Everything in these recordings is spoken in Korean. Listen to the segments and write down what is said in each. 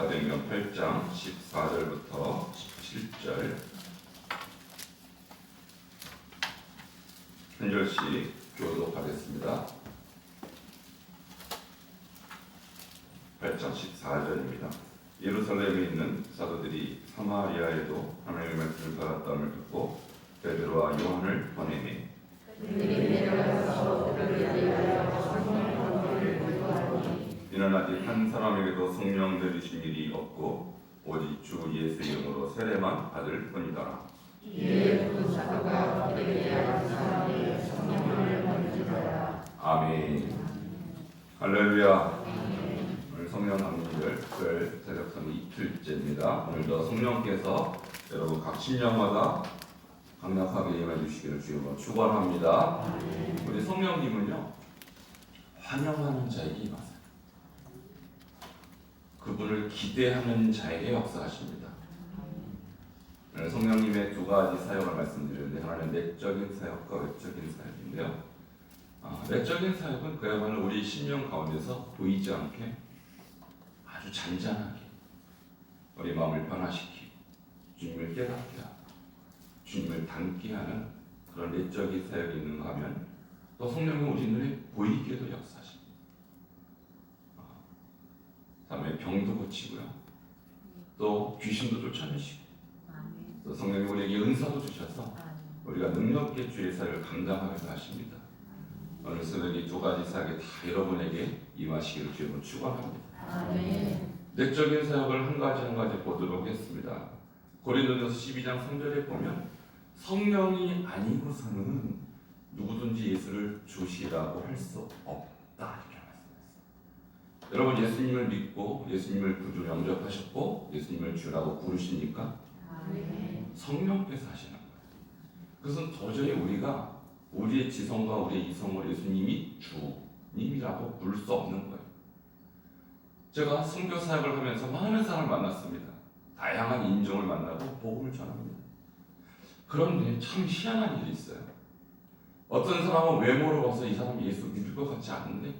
사도행전 8장 14절부터 17절 한 절씩 교독하겠습니다. 8장 14절입니다. 예루살렘에 있는 사도들이 사마리아에도 하나님의 말씀을 받았다음을 듣고 베드로와 요한을 보내니 이는 아직 한 사람에게도 성령 내리신 일이 없고 오직 주 예수 이름으로 세례만 받을 뿐이더라. 아멘. 할렐루야. 오늘 성령 강림절 특별 새벽성 이틀째입니다. 오늘도 성령께서 여러분 각 신령마다 강력하게 임해 주시기를 주님으로 축원합니다. 우리 성령님은요 환영하는 자에게 임하세요. 그분을 기대하는 자에게 역사하십니다. 오늘 성령님의 두 가지 사역을 말씀드리는데 하나는 내적인 사역과 외적인 사역인데요. 아, 내적인 사역은 그야말로 우리 심령 가운데서 보이지 않게 아주 잔잔하게 우리 마음을 변화시키고 주님을 깨닫게 하고 주님을 닮게 하는 그런 내적인 사역이 있는가 하면 또 성령은 우리 눈에 보이게도 역사하십니다. 아, 다음에 병도 고치고요. 또 귀신도 쫓아내시고 또 성령이 우리에게 은사도 주셔서 우리가 능력 있게 주의 사역을 감당하게 하십니다. 오늘 새벽에 두 가지 사역이 다 여러분에게 임하시기를 주님으로 축원합니다. 내적인 사역을 한 가지 한 가지 보도록 하겠습니다. 고린도전서 12장 3절에 보면 성령이 아니고서는 누구든지 예수를 주시라고 할 수 없다. 여러분 예수님을 믿고 예수님을 구주로 영접하셨고 예수님을 주라고 부르시니까 성령께서 하시는 거예요. 그것은 도저히 우리가 우리의 지성과 우리의 이성을 예수님이 주님이라고 부를 수 없는 거예요. 제가 선교 사역을 하면서 많은 사람을 만났습니다. 다양한 인종을 만나고 복음을 전합니다. 그런데 참 희한한 일이 있어요. 어떤 사람은 외모로 봐서 이 사람이 예수 믿을 것 같지 않은데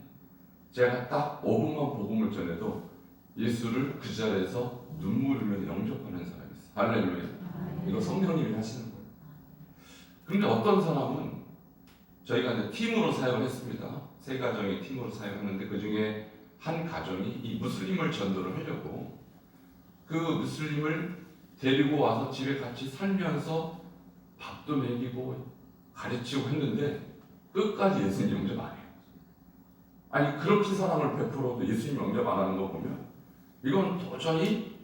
제가 딱 5분만 복음을 전해도 예수를 그 자리에서 눈물 흘려 영접하는 사람이 있어요. 할렐루야. 이거 성령님이 하시는 거예요. 근데 어떤 사람은 저희가 이제 팀으로 사역을 했습니다. 세 가정이 팀으로 사역하는데 그 중에 한 가정이 이 무슬림을 전도를 하려고 그 무슬림을 데리고 와서 집에 같이 살면서 밥도 먹이고 가르치고 했는데 끝까지 예수님 영접 안 해요. 아니 그렇게 사랑을 베풀어도 예수님 영접 안 하는 거 보면 이건 도저히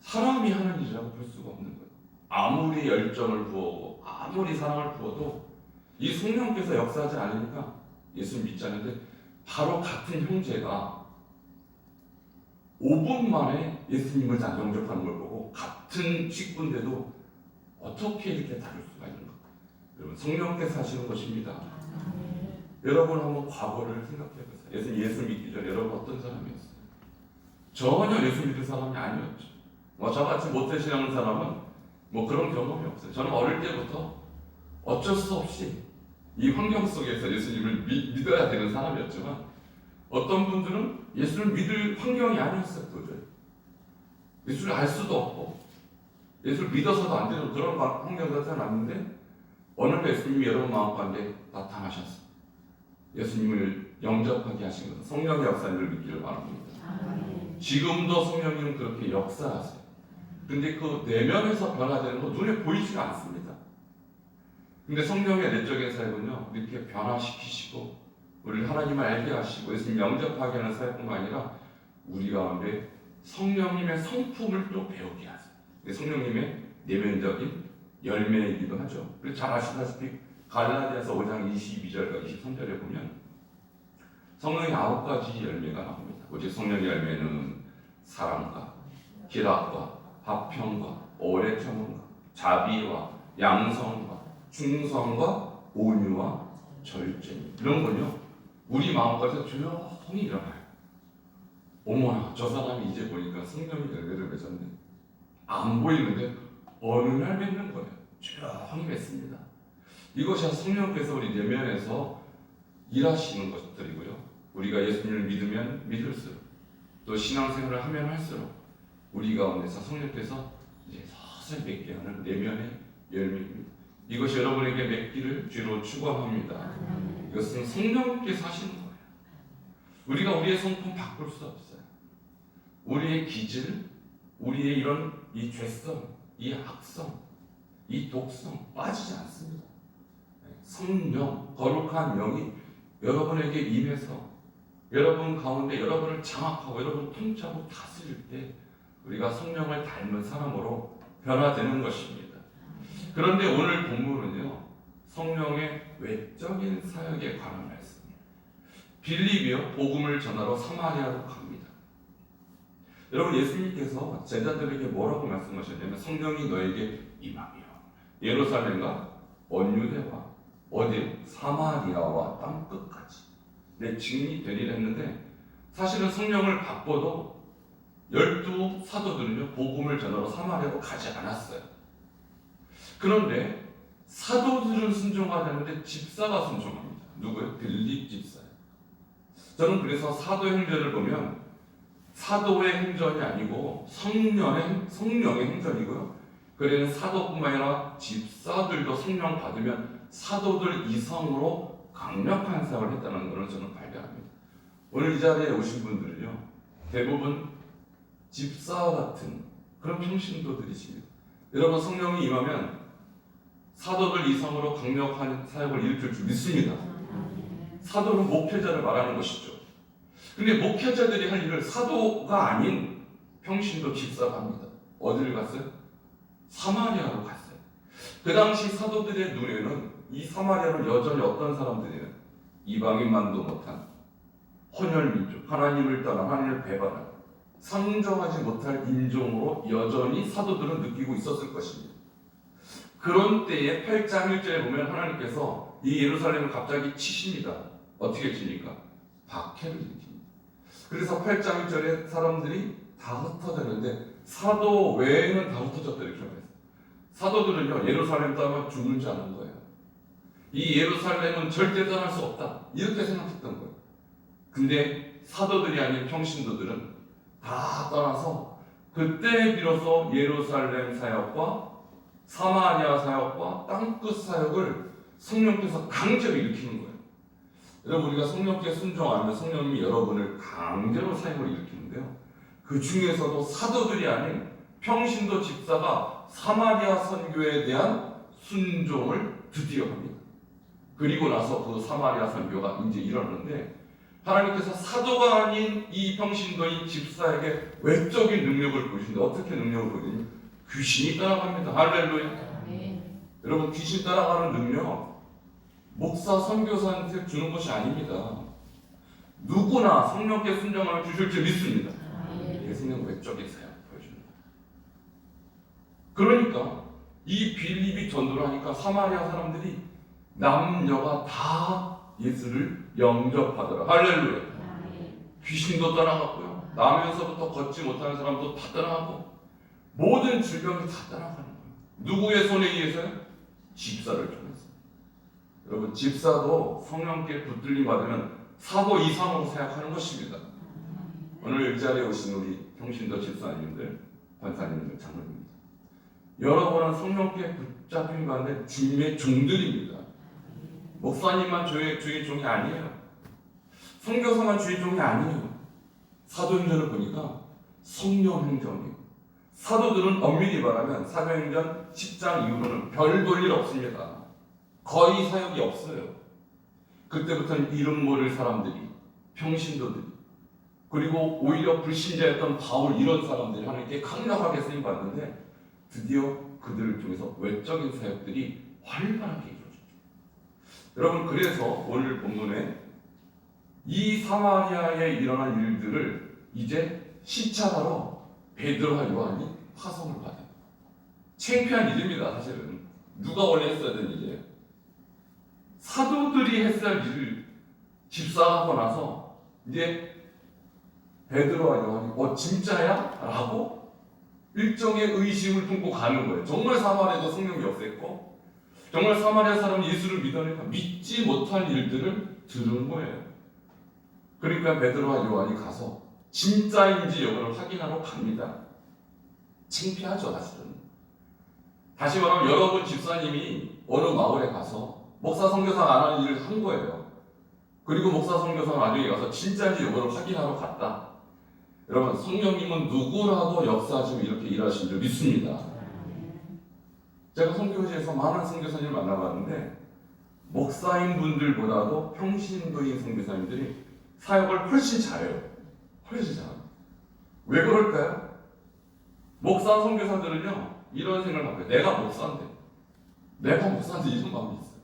사람이 하는 일이라고 볼 수가 없는 거예요. 아무리 열정을 부어고 아무리 사랑을 부어도 이 성령께서 역사하지 않으니까 예수님 믿지 않는데 바로 같은 형제가 5분 만에 예수님을 다 영접하는 걸 보고 같은 식구인데도 어떻게 이렇게 다를 수가 있는가? 여러분 성령께서 하시는 것입니다. 여러분 한번 과거를 생각해 보세요. 예수 예수 믿기 전에 여러분 어떤 사람이었어요? 전혀 예수 믿을 사람이 아니었죠. 뭐 저같이 모태신앙을 사람은 뭐 그런 경험이 없어요. 저는 어릴 때부터 어쩔 수 없이 이 환경 속에서 예수님을 믿, 믿어야 되는 사람이었지만 어떤 분들은 예수를 믿을 환경이 아니었어요. 도저히. 예수를 알 수도 없고 예수를 믿어서도 안 되는 그런 환경에서 태어났는데 어느 날 예수님이 여러분 마음 가운데 나타나셨어요. 예수님을 영접하게 하신 것, 성령의 역사를 믿기를 바랍니다. 지금도 성령님은 그렇게 역사하세요. 근데 그 내면에서 변화되는 거 눈에 보이지가 않습니다. 근데 성령의 내적인 사역은요, 이렇게 변화시키시고, 우리를 하나님을 알게 하시고, 예수님 영접하게 하는 사역뿐만 아니라, 우리 가운데 성령님의 성품을 또 배우게 하세요. 성령님의 내면적인 열매이기도 하죠. 그리고 잘 아시다시피, 갈라디아서 5장 22절과 23절에 보면, 성령의 아홉 가지 열매가 나옵니다. 오직 성령의 열매는 사랑과, 기락과, 화평과, 오래 참음과, 자비와, 양성과, 충성과, 온유와, 절제 이런 건요 우리 마음까지 조용히 일어나요. 어머나 저 사람이 이제 보니까 성령의 열매를 맺었네. 안 보이는데 어느 날 맺는 거예요. 조용히 맺습니다. 이것이 성령께서 우리 내면에서 일하시는 것들이고요. 우리가 예수님을 믿으면 믿을수록 또 신앙생활을 하면 할수록 우리 가운데서 성령께서 이제 서서히 맺게 하는 내면의 열매입니다. 이것이 여러분에게 맺기를 주로 축원합니다. 이것은 성령께서 하시는 거예요. 우리가 우리의 성품 바꿀 수 없어요. 우리의 기질, 우리의 이런 이 죄성, 이 악성, 이 독성 빠지지 않습니다. 성령, 거룩한 영이 여러분에게 임해서 여러분 가운데 여러분을 장악하고 여러분을 통치하고 다스릴 때 우리가 성령을 닮은 사람으로 변화되는 것입니다. 그런데 오늘 본문은요, 성령의 외적인 사역에 관한 말씀이에요. 빌립이요, 복음을 전하러 사마리아로 갑니다. 여러분, 예수님께서 제자들에게 뭐라고 말씀하셨냐면 성령이 너에게 임하며 예루살렘과 원유대와 어디 사마리아와 땅 끝까지 내 증인이 되리라 했는데 사실은 성령을 바꿔도 열두 사도들은요 복음을 전하러 사마리아로 가지 않았어요. 그런데 사도들은 순종하려는데 집사가 순종합니다. 누구요? 빌립 집사요. 저는 그래서 사도행전을 보면 사도의 행전이 아니고 성령의 성령의 행전이고요. 그래는 사도뿐만 아니라 집사들도 성령 받으면 사도들 이성으로 강력한 사역을 했다는 것을 저는 발견합니다. 오늘 이 자리에 오신 분들은요, 대부분 집사와 같은 그런 평신도들이십니다. 여러분 성령이 임하면 사도들 이성으로 강력한 사역을 일으킬 줄 믿습니다. 사도는 목회자를 말하는 것이죠. 근데 목회자들이 할 일을 사도가 아닌 평신도 집사가 합니다. 어디를 갔어요? 사마리아로 갔어요. 그 당시 사도들의 눈에는 이 사마리아는 여전히 어떤 사람들이에요? 이방인만도 못한 혼혈 민족, 하나님을 떠나 하나님을 배반한 상정하지 못할 인종으로 여전히 사도들은 느끼고 있었을 것입니다. 그런 때에 8장 1절에 보면 하나님께서 이 예루살렘을 갑자기 치십니다. 어떻게 치니까? 박해를 일으킵니다. 그래서 8장 1절에 사람들이 다 흩어졌는데 사도 외에는 다 흩어졌다 이렇게 말했어요. 사도들은요 예루살렘 떠나면 죽는 줄 아는 거예요. 이 예루살렘은 절대 떠날 수 없다 이렇게 생각했던 거예요. 근데 사도들이 아닌 평신도들은 다 떠나서 그때 비로소 예루살렘 사역과 사마리아 사역과 땅끝 사역을 성령께서 강제로 일으키는 거예요. 여러분 우리가 성령께 순종하면 성령님이 여러분을 강제로 사역을 일으키는데요. 그 중에서도 사도들이 아닌 평신도 집사가 사마리아 선교에 대한 순종을 드디어 합니다. 그리고 나서 그 사마리아 선교가 이제 일어났는데 하나님께서 사도가 아닌 이 평신도인 집사에게 외적인 능력을 보여주는데 어떻게 능력을 보여주니? 귀신이 따라갑니다. 할렐루야. 여러분 귀신 따라가는 능력 목사 선교사한테 주는 것이 아닙니다. 누구나 성령께 순종하면 주실 줄 믿습니다. 이게 성령 외적인 사역. 그러니까 이 빌립이 전도를 하니까 사마리아 사람들이 남녀가 다 예수를 영접하더라. 할렐루야. 귀신도 따라갔고요. 나면서부터 걷지 못하는 사람도 다 따라가고 모든 질병이 다 따라가는 거예요. 누구의 손에 의해서요? 집사를 통해서. 여러분 집사도 성령께 붙들림 받으면 사도 이상으로 생각하는 것입니다. 오늘 이 자리에 오신 우리 평신도 집사님들, 권사님들, 장로님들 여러분은 성령께 붙잡힌 가운데 주님의 종들입니다. 목사님만 주의, 주의 종이 아니에요. 선교사만 주의 종이 아니에요. 사도행전을 보니까 성령 행정이에요. 사도들은 엄밀히 말하면 사도행전 10장 이후로는 별 볼 일 없습니다. 거의 사역이 없어요. 그때부터는 이름 모를 사람들이 평신도들이 그리고 오히려 불신자였던 바울 이런 사람들이 하나님께 강력하게 쓰임 받는데 드디어 그들을 통해서 외적인 사역들이 활발하게 이루어졌죠. 여러분 그래서 오늘 본문에 이 사마리아에 일어난 일들을 이제 시찰하러 베드로와 요한이 파송을 받아요. 창피한 일입니다, 사실은. 누가 원래 했어야 되는 일이에요. 사도들이 했어야 할 일을 집사하고 나서 이제 베드로와 요한이 어 진짜야? 라고 일종의 의심을 품고 가는 거예요. 정말 사마리아도 성령이 없었고 정말 사마리아 사람이 예수를 믿으니까 믿지 못할 일들을 들은 거예요. 그러니까 베드로와 요한이 가서 진짜인지 여부를 확인하러 갑니다. 창피하죠 사실은. 다시 말하면 여러분 집사님이 어느 마을에 가서 목사 선교사 안 하는 일을 한 거예요. 그리고 목사 선교사 나중에 가서 진짜인지 여부를 확인하러 갔다. 여러분 성령님은 누구라도 역사하시고 이렇게 일하신 줄 믿습니다. 제가 선교지에서 많은 선교사님을 만나봤는데 목사인 분들보다도 평신도인 선교사님들이 사역을 훨씬 잘해요. 훨씬 잘합니다. 왜 그럴까요? 목사 선교사들은요 이런 생각을 하고 내가 목사인데 내가 목사인데 이런 마음이 있어요.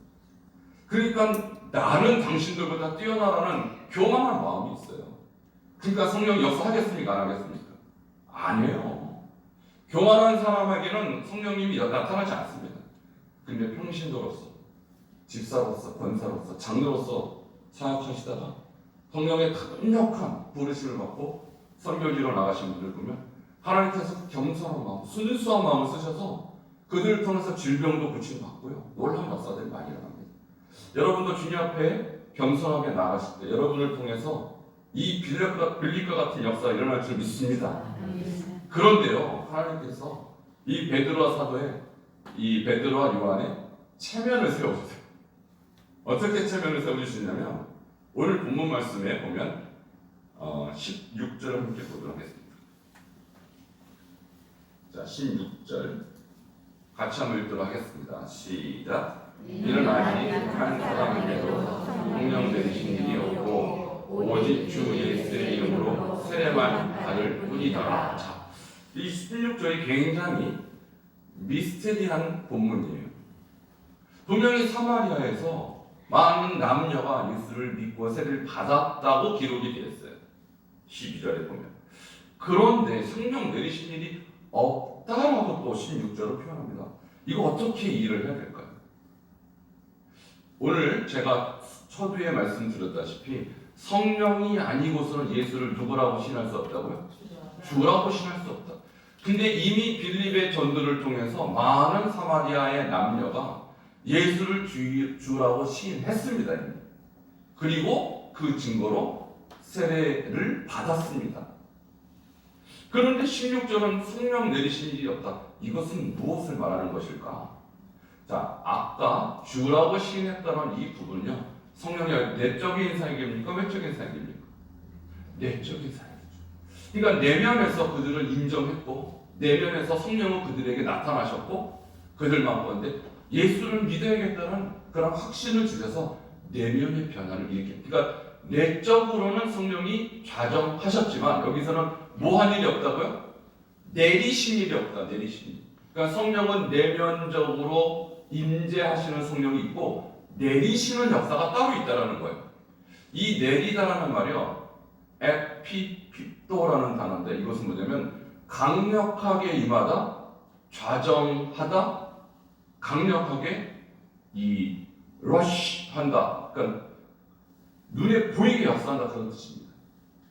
그러니까 나는 당신들보다 뛰어나라는 교만한 마음이 있어요. 그러니까 성령 역사하겠습니까? 안 하겠습니까? 아니에요. 교만한 사람에게는 성령님이 나타나지 않습니다. 근데 평신도로서, 집사로서, 권사로서, 장로로서 사역하시다가 성령의 강력한 부르심을 받고 선교지로 나가신 분들 보면 하나님께서 겸손한 마음, 순수한 마음을 쓰셔서 그들을 통해서 질병도 고침받고요. 놀라운 역사들이 많이 일어납니다. 여러분도 주님 앞에 겸손하게 나가실 때 여러분을 통해서 이 빌립과, 빌립과 같은 역사가 일어날 줄 믿습니다. 그런데요, 하나님께서 이 베드로와 사도의 이 베드로와 요한의 체면을 세워주세요. 어떻게 체면을 세워주시냐면 오늘 본문 말씀에 보면 어, 16절을 함께 보도록 하겠습니다. 자, 16절 같이 한번 읽도록 하겠습니다. 시작. 이는 아직 한 사람에게도 성령 내리신 일이 없고 오직 주 예수의 이름으로 세례만 받을 뿐이다. 자, 이 16절이 굉장히 미스테리한 본문이에요. 분명히 사마리아에서 많은 남녀가 예수를 믿고 세례를 받았다고 기록이 되어 있어요. 12절에 보면. 그런데 성령 내리신 일이 없다라고 또 16절로 표현합니다. 이거 어떻게 이해를 해야 될까요? 오늘 제가 초두에 말씀드렸다시피 성령이 아니고서는 예수를 누구라고 신할 수 없다고요? 주라고 신할 수 없다. 근데 이미 빌립의 전도를 통해서 많은 사마리아의 남녀가 예수를 주, 주라고 시인했습니다. 그리고 그 증거로 세례를 받았습니다. 그런데 16절은 성령 내리신 일이 없다. 이것은 무엇을 말하는 것일까? 자, 아까 주라고 시인했다는 이 부분요. 성령이 내적인 사역입니까? 외적인 사역입니까? 내적인 사역이죠. 그러니까 내면에서 그들을 인정했고 내면에서 성령은 그들에게 나타나셨고 그들만 건데 예수를 믿어야겠다는 그런 확신을 주셔서 내면의 변화를 일으킵니다. 그러니까 내적으로는 성령이 좌정하셨지만 여기서는 뭐 한 일이 없다고요? 내리신 일이 없다. 내리신 일. 그러니까 성령은 내면적으로 임재하시는 성령이 있고 내리시는 역사가 따로 있다라는 거예요. 이 내리다라는 말이요. 에피피토라는 단어인데 이것은 뭐냐면 강력하게 임하다, 좌정하다, 강력하게 이 러쉬 한다. 그러니까 눈에 보이게 역사한다 그런 뜻입니다.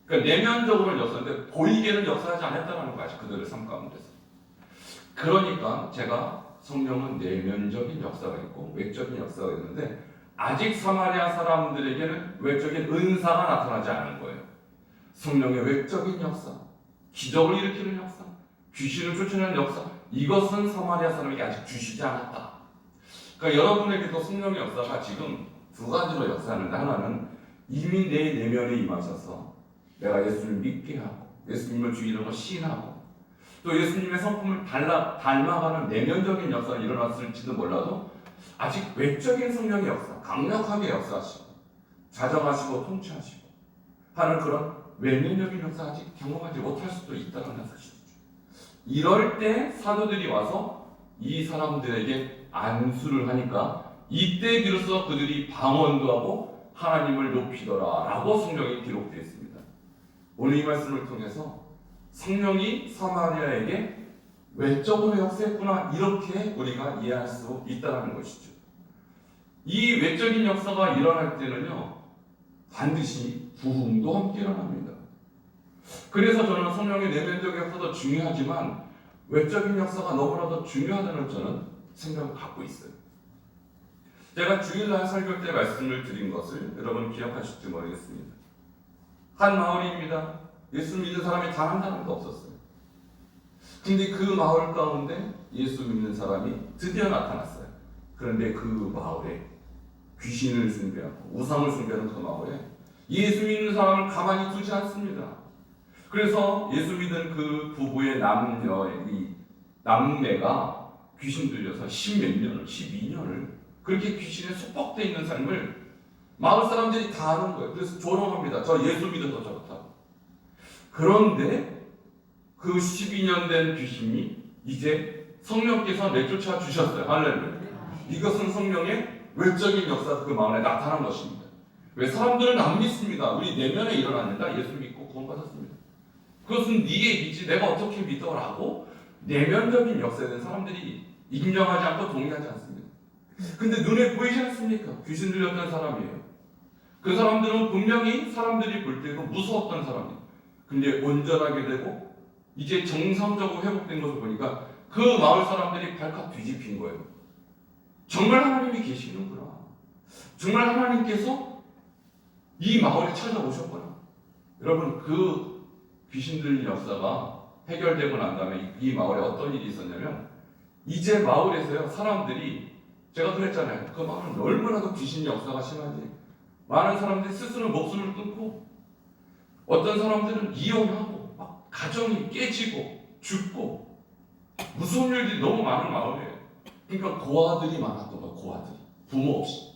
그러니까 내면적으로는 역사인데 보이게는 역사하지 않았다는 거죠. 그들의 삶 가운데서. 그러니까 제가 성령은 내면적인 역사가 있고 외적인 역사가 있는데 아직 사마리아 사람들에게는 외적인 은사가 나타나지 않은 거예요. 성령의 외적인 역사, 기적을 일으키는 역사, 귀신을 쫓아내는 역사, 이것은 사마리아 사람에게 아직 주시지 않았다. 그러니까 여러분에게도 성령의 역사가 지금 두 가지로 역사하는데 하나는 이미 내 내면에 임하셔서 내가 예수를 믿게 하고 예수님을 주 이름으로 시인하고 또 예수님의 성품을 닮아, 닮아가는 내면적인 역사가 일어났을지도 몰라도 아직 외적인 성령의 역사, 강력하게 역사하시고 자정하시고 통치하시고 하는 그런 외면적인 역사 아직 경험하지 못할 수도 있다는 사실이죠. 이럴 때 사도들이 와서 이 사람들에게 안수를 하니까 이때 비로소 그들이 방언도 하고 하나님을 높이더라라고 성경이 기록되어 있습니다. 오늘 이 말씀을 통해서 성령이 사마리아에게 외적으로 역사했구나 이렇게 우리가 이해할 수 있다는 것이죠. 이 외적인 역사가 일어날 때는요 반드시 부흥도 함께 일어납니다. 그래서 저는 성령의 내면적 역사도 중요하지만 외적인 역사가 너무나도 중요하다는 저는 생각을 갖고 있어요. 제가 주일날 설교 때 말씀을 드린 것을 여러분 기억하실지 모르겠습니다. 한 마을입니다. 예수 믿는 사람이 단 한 사람도 없었어요. 근데 그 마을 가운데 예수 믿는 사람이 드디어 나타났어요. 그런데 그 마을에 귀신을 숭배하고 우상을 숭배하는 그 마을에 예수 믿는 사람을 가만히 두지 않습니다. 그래서 예수 믿은 그 부부의 남녀 이 남매가 귀신 들려서 십몇 년을 12년을 그렇게 귀신에 속박돼 있는 삶을 마을 사람들이 다 아는 거예요. 그래서 조롱합니다. 저 예수 믿어서 저렇다. 그런데 그 12년 된 귀신이 이제 성령께서 내쫓아 주셨어요. 할렐루야. 이것은 성령의 외적인 역사 그 마음에 나타난 것입니다. 왜 사람들은 안 믿습니다. 우리 내면에 일어납니다. 예수 믿고 구원받았습니다. 그것은 네의 믿지 내가 어떻게 믿어라고 내면적인 역사에 대한 사람들이 인정하지 않고 동의하지 않습니다. 근데 눈에 보이지 않습니까? 귀신 들렸던 사람이에요. 그 사람들은 분명히 사람들이 볼 때도 무서웠던 사람이에요. 근데 온전하게 되고 이제 정상적으로 회복된 것을 보니까 그 마을 사람들이 발칵 뒤집힌 거예요. 정말 하나님이 계시는구나. 정말 하나님께서 이 마을에 찾아오셨구나. 여러분 그 귀신들 역사가 해결되고 난 다음에 이 마을에 어떤 일이 있었냐면 이제 마을에서요 사람들이 제가 그랬잖아요. 그 마을은 얼마나도 귀신 역사가 심한지 많은 사람들이 스스로 목숨을 끊고 어떤 사람들은 이혼하고 막 가정이 깨지고 죽고 무서운 일들이 너무 많은 마을이에요. 그러니까 고아들이 많았던 거예요. 고아들이 부모 없이.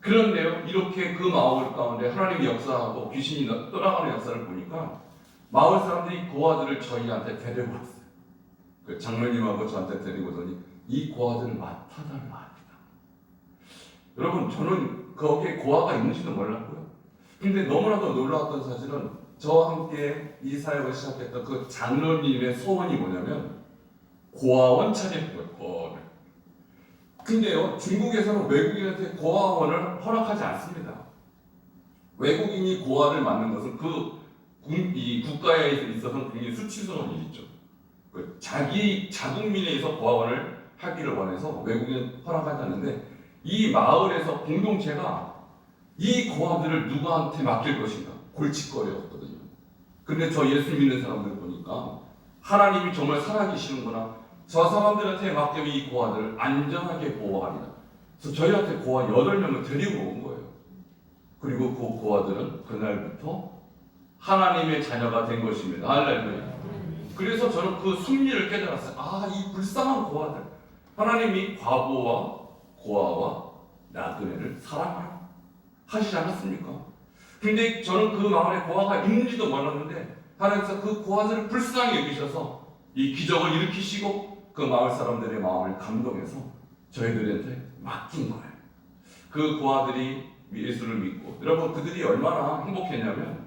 그런데요 이렇게 그 마을 가운데 하나님이 역사하고 귀신이 떠나가는 역사를 보니까 마을 사람들이 고아들을 저희한테 데리고 왔어요. 그 장로님하고 저한테 데리고 오더니 이 고아들을 맡아달라 합니다. 여러분 저는 거기에 고아가 있는지도 몰랐고요. 근데 너무나도 놀라웠던 사실은 저와 함께 이 사역을 시작했던 그 장로님의 소원이 뭐냐면 고아원. 고아원을. 근데요 중국에서는 외국인한테 고아원을 허락하지 않습니다. 외국인이 고아를 맡는 것은 그 군- 이 국가에 있어서는 굉장히 수치스러운 일이죠. 그 자기 자국민에서 고아원을 하기를 원해서 외국인 허락하지 않는데 이 마을에서 공동체가 이 고아들을 누구한테 맡길 것인가 골칫거리였거든요. 근데 저 예수 믿는 사람들 보니까 하나님이 정말 살아계시는구나. 저 사람들한테 맡기면 이 고아들을 안전하게 보호하리라. 그래서 저희한테 고아 8명을 데리고 온 거예요. 그리고 그 고아들은 그날부터 하나님의 자녀가 된 것입니다. 할렐루야. 그래서 저는 그 승리를 깨달았어요. 아, 이 불쌍한 고아들. 하나님이 과부와 고아와 나그네를 사랑하라. 하시지 않았습니까? 근데 저는 그 마을에 고아가 있는지도 몰랐는데 하나님께서 그 고아들을 불쌍히 여기셔서 이 기적을 일으키시고 그 마을 사람들의 마음을 감동해서 저희들한테 맡긴 거예요. 그 고아들이 예수를 믿고 여러분 그들이 얼마나 행복했냐면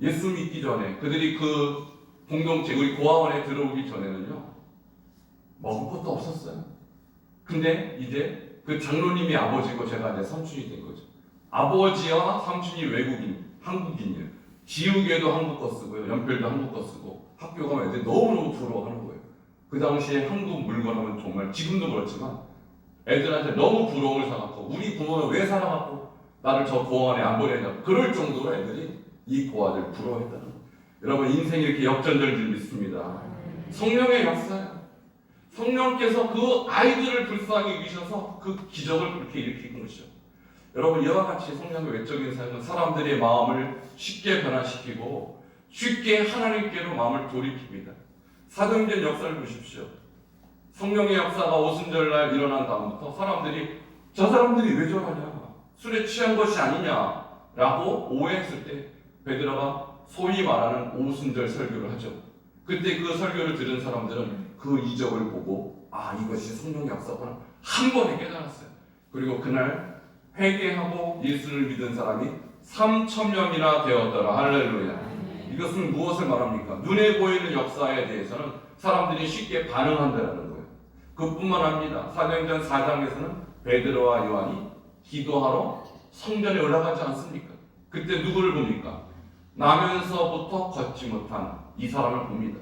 예수 믿기 전에 그들이 그 공동체 우리 고아원에 들어오기 전에는요 먹을 것도 없었어요. 근데 이제 그 장로님이 아버지고 제가 이제 삼촌이 된 거죠. 아버지와 삼촌이 외국인, 한국인이에요. 지우개도 한국 거 쓰고요, 연필도 한국 거 쓰고 학교 가면 애들이 너무너무 부러워하는 거예요. 그 당시에 한국 물건 하면 정말 지금도 그렇지만 애들한테 너무 부러움을 사갖고 우리 부모는 왜 살아갖고 나를 저 고아원에 안 보내냐 그럴 정도로 애들이 이 고아들 부러워했다는 거예요. 여러분 인생이 이렇게 역전될 줄 믿습니다. 성령의 역사야. 성령께서 그 아이들을 불쌍히 여기셔서 그 기적을 그렇게 일으킨 것이죠. 여러분 이와 같이 성령의 외적인 사역은 사람들의 마음을 쉽게 변화시키고 쉽게 하나님께로 마음을 돌이킵니다. 사도행전 역사를 보십시오. 성령의 역사가 오순절날 일어난 다음부터 사람들이 저 사람들이 왜 저러냐 술에 취한 것이 아니냐라고 오해했을 때 베드로가 소위 말하는 오순절 설교를 하죠. 그때 그 설교를 들은 사람들은 그 이적을 보고 아 이것이 성령의 역사구나 한 번에 깨달았어요. 그리고 그날 회개하고 예수를 믿은 사람이 3천 명이나 되었더라 할렐루야. 이것은 무엇을 말합니까? 눈에 보이는 역사에 대해서는 사람들이 쉽게 반응한다는 거예요. 그뿐만 아닙니다. 사도행전 4장에서는 베드로와 요한이 기도하러 성전에 올라가지 않습니까? 그때 누구를 봅니까? 나면서부터 걷지 못한 이 사람을 봅니다.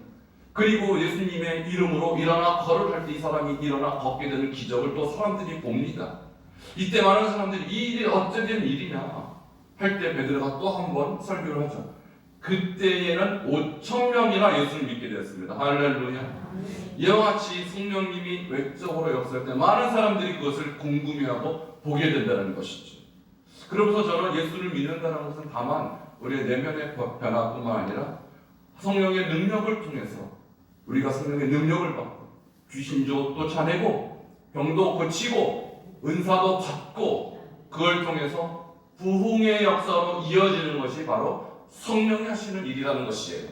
그리고 예수님의 이름으로 일어나 걸을 할 때 이 사람이 일어나 걷게 되는 기적을 또 사람들이 봅니다. 이때 많은 사람들이 이 일이 어쩌된 일이냐 할 때 베드로가 또 한 번 설교를 하죠. 그때에는 5천 명이나 예수를 믿게 되었습니다. 할렐루야. 이와 같이 성령님이 외적으로 역사할 때 많은 사람들이 그것을 궁금해하고 보게 된다는 것이죠. 그러면서 저는 예수를 믿는다는 것은 다만 우리의 내면의 변화뿐만 아니라 성령의 능력을 통해서 우리가 성령의 능력을 받고 귀신도 쫓아내고 병도 고치고 은사도 받고 그걸 통해서 부흥의 역사로 이어지는 것이 바로 성령이 하시는 일이라는 것이에요.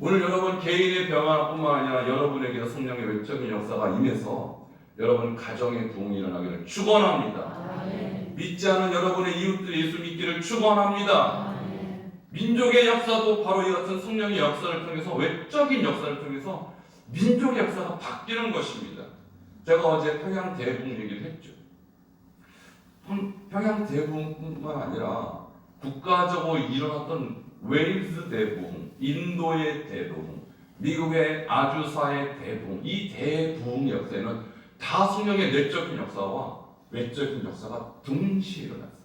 오늘 여러분 개인의 변화뿐만 아니라 여러분에게도 성령의 외적인 역사가 임해서 여러분 가정의 부흥이 일어나기를 축원합니다. 믿지 않은 여러분의 이웃들이 예수 믿기를 축원합니다. 민족의 역사도 바로 이 같은 성령의 역사를 통해서 외적인 역사를 통해서 민족의 역사가 바뀌는 것입니다. 제가 어제 평양 대붕 얘기를 했죠. 평- 평양 대붕뿐만 아니라 국가적으로 일어났던 웨일즈 대붕, 인도의 대붕, 미국의 아주사의 대붕, 이 대붕 역사에는 다 성령의 내적인 역사와 외적인 역사가 동시에 일어났어요.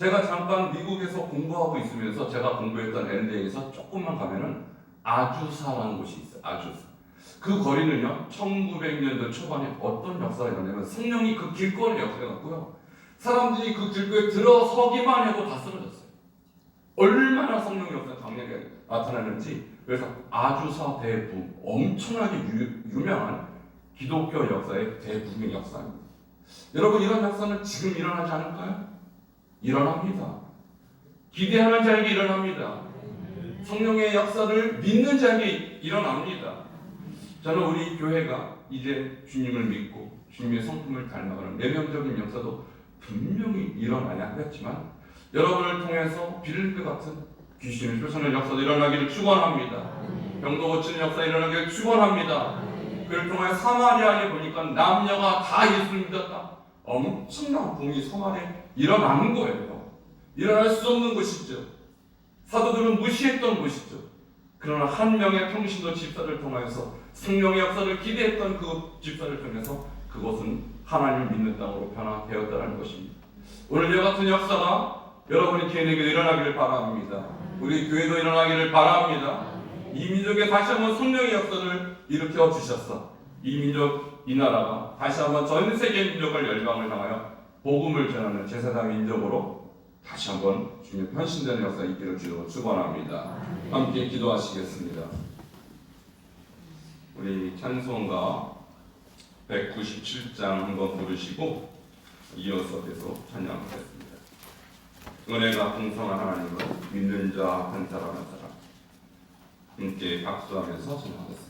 제가 잠깐 미국에서 공부하고 있으면서 제가 공부했던 LA에서 조금만 가면은 아주사라는 곳이 있어요. 아주사. 그 거리는요, 1900년대 초반에 어떤 역사가 일어나냐면 성령이 그 길거리를 역사해갖고요. 사람들이 그 길거리에 들어서기만 해도 다 쓰러졌어요. 얼마나 성령 역사가 강력하게 나타나는지 그래서 아주사 대붕 엄청나게 유, 유명한 기독교 역사의 대붕의 역사입니다. 여러분 이런 역사는 지금 일어나지 않을까요? 일어납니다. 기대하는 자에게 일어납니다. 성령의 역사를 믿는 자에게 일어납니다. 저는 우리 교회가 이제 주님을 믿고 주님의 성품을 닮아가는 내면적인 역사도 분명히 일어나야 하겠지만 여러분을 통해서 빌릴그 같은 귀신을 쫓아내는 역사도 일어나기를 축원합니다. 병도 고치는 역사 일어나기를 축원합니다. 그를 통해 사마리아에 보니까 남녀가 다 예수를 믿었다. 엄청난 붕이 사마리아에 일어나는 거예요. 일어날 수 없는 것이죠. 사도들은 무시했던 것이죠. 그러나 한 명의 평신도 집사를 통해서 성령의 역사를 기대했던 그 집사를 통해서 그것은 하나님을 믿는 땅으로 변화되었다는 것입니다. 오늘 이와 같은 역사가 여러분의 개인에게 일어나기를 바랍니다. 우리 교회도 일어나기를 바랍니다. 이 민족에 다시 한번 성령의 역사를 일으켜 주셨어. 이 민족, 이 나라가 다시 한번 전 세계 민족을 열방을 향하여 복음을 전하는 제사장 민족으로 다시 한번 주님 헌신되는 역사 있기를 주로 축원합니다. 함께 기도하시겠습니다. 우리 찬송가 197장 한번 부르시고 이어서 계속 찬양하겠습니다. 은혜가 풍성한 하나님을 믿는 자 한 사람 한 사람 함께 박수하면서 찬양하겠습니다.